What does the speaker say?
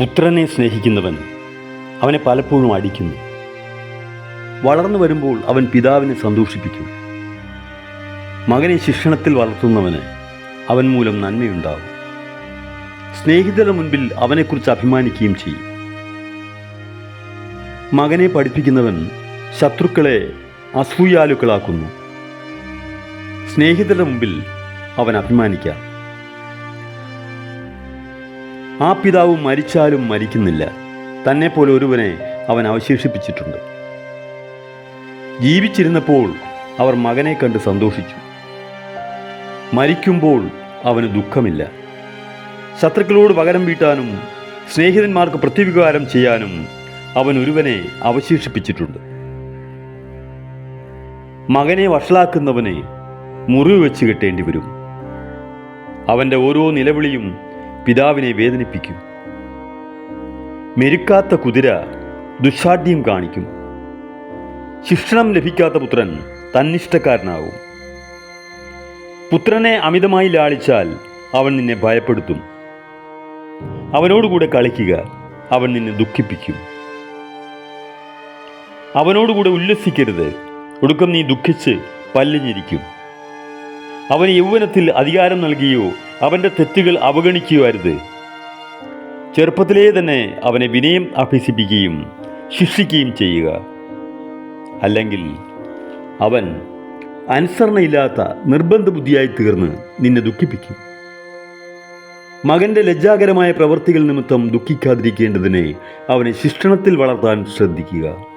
പുത്രനെ സ്നേഹിക്കുന്നവൻ അവനെ പലപ്പോഴും അടിക്കുന്നു. വളർന്നു വരുമ്പോൾ അവൻ പിതാവിനെ സന്തോഷിപ്പിക്കും. മകനെ ശിക്ഷണത്തിൽ വളർത്തുന്നവന് അവൻ മൂലം നന്മയുണ്ടാവും സ്നേഹിതരുടെ മുൻപിൽ അവനെക്കുറിച്ച് അഭിമാനിക്കുകയും ചെയ്യും. മകനെ പഠിപ്പിക്കുന്നവൻ ശത്രുക്കളെ അസൂയാലുക്കളാക്കുന്നു. സ്നേഹിതരുടെ മുമ്പിൽ അവൻ അഭിമാനിക്കാം. ആ പിതാവ് മരിച്ചാലും മരിക്കുന്നില്ല. തന്നെപ്പോലെ ഒരുവനെ അവൻ അവശേഷിപ്പിച്ചിട്ടുണ്ട്. ജീവിച്ചിരുന്നപ്പോൾ അവർ മകനെ കണ്ട് സന്തോഷിച്ചു. മരിക്കുമ്പോൾ അവന് ദുഃഖമില്ല. ശത്രുക്കളോട് പകരം വീട്ടാനും സ്നേഹിതന്മാർക്ക് പ്രത്യുപകാരം ചെയ്യാനും അവൻ ഒരുവനെ അവശേഷിപ്പിച്ചിട്ടുണ്ട്. മകനെ വഷളാക്കുന്നവനെ മുറിവ് വെച്ച് കെട്ടേണ്ടി വരും അവന്റെ ഓരോ നിലവിളിയും പിതാവിനെ വേദനിപ്പിക്കും. മെരുക്കാത്ത കുതിര ദുശാഠ്യം കാണിക്കും. ശിക്ഷണം ലഭിക്കാത്ത പുത്രൻ തന്നിഷ്ടക്കാരനാവും. പുത്രനെ അമിതമായി ലാളിച്ചാൽ അവൻ നിന്നെ ഭയപ്പെടുത്തും. അവനോടുകൂടെ കളിക്കുക അവൻ നിന്നെ ദുഃഖിപ്പിക്കും. അവനോടുകൂടെ ഉല്ലസിക്കരുത്. ഒടുക്കം നീ ദുഃഖിച്ച് പല്ലിഞ്ഞിരിക്കും അവന് യൗവനത്തിൽ അധികാരം നൽകിയോ. അവന്റെ തെറ്റുകൾ അവഗണിക്കുകയോ അരുത് ചെറുപ്പത്തിലേ തന്നെ അവനെ വിനയം അഭ്യസിപ്പിക്കുകയും ശിക്ഷിക്കുകയും ചെയ്യുക. അല്ലെങ്കിൽ അവൻ അനുസരണയില്ലാത്ത നിർബന്ധ ബുദ്ധിയായി തീർന്ന് നിന്നെ ദുഃഖിപ്പിക്കും. മകന്റെ ലജ്ജാകരമായ പ്രവൃത്തികൾ നിമിത്തം ദുഃഖിക്കാതിരിക്കേണ്ടതിനെ അവനെ ശിക്ഷണത്തിൽ വളർത്താൻ ശ്രദ്ധിക്കുക.